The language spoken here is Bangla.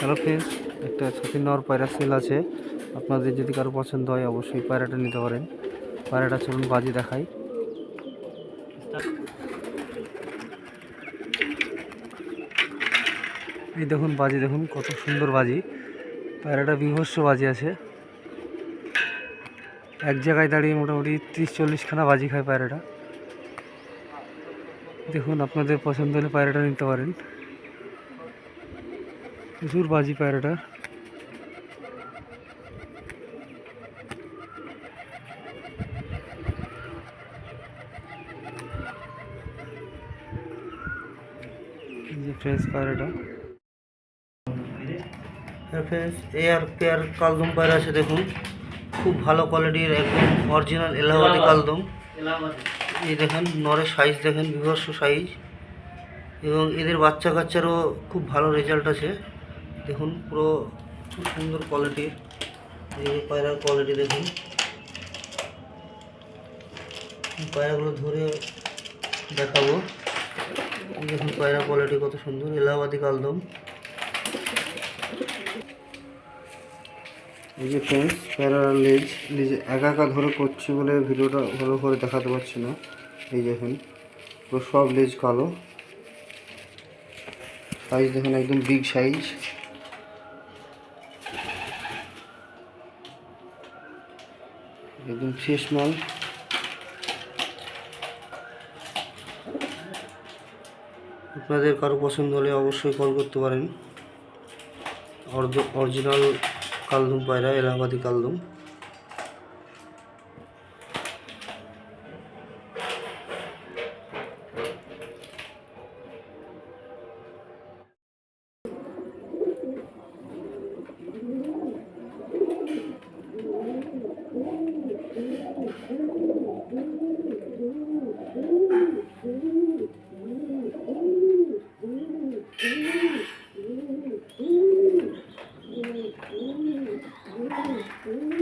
হ্যালো ফ্রেন্ডস একটা ছাতি নর পায়রা সেল আছে। আপনাদের যদি কারও পছন্দ হয়, অবশ্যই পায়রাটা নিতে পারেন। পায়রাটা চলুন বাজি দেখাই। এই দেখুন বাজি, দেখুন কত সুন্দর বাজি। পায়রাটা বিভৎস বাজি আছে। এক জায়গায় দাঁড়িয়ে মোটামুটি তিরিশ চল্লিশখানা বাজি খায় পায়রাটা। দেখুন, আপনাদের পছন্দ হলে পায়রাটা নিতে পারেন। প্রচুর বাজি পায়রাটা এই যে ফ্রেশ পায়রাটা হ্যাঁ ফ্রেন্ডস এয়ার পেয়ার কালদম পায়রা আছে দেখুন। খুব ভালো কোয়ালিটির একদম অরিজিনাল এলাহাবাদি কালদম। এই দেখেন নরের সাইজ দেখেন বিভৎস সাইজ এবং এদের বাচ্চা কাচ্চারও খুব ভালো রেজাল্ট আছে। দেখুন, পুরো খুব সুন্দর কোয়ালিটির পায়রার কোয়ালিটি দেখুন। পায়রাগুলো ধরে দেখাবো। দেখুন পায়রা কোয়ালিটি কত সুন্দর, এলাহাবাদি কালদম। এই যে ফ্রেন্ডস প্যারার লেজ লেজ একা একা ধরে করছি বলে ভিডিওটা ভালো করে দেখাতে পারছি না। এই দেখুন, পুরো সব লেজ কালো। সাইজ দেখুন একদম বিগ সাইজ একদম ফ্রেশ মাল। আপনাদের কারও পছন্দ হলে অবশ্যই কল করতে পারেন। অরিজিনাল কালদুম পায়রা, এলাহাবাদি কালদম। Ooh.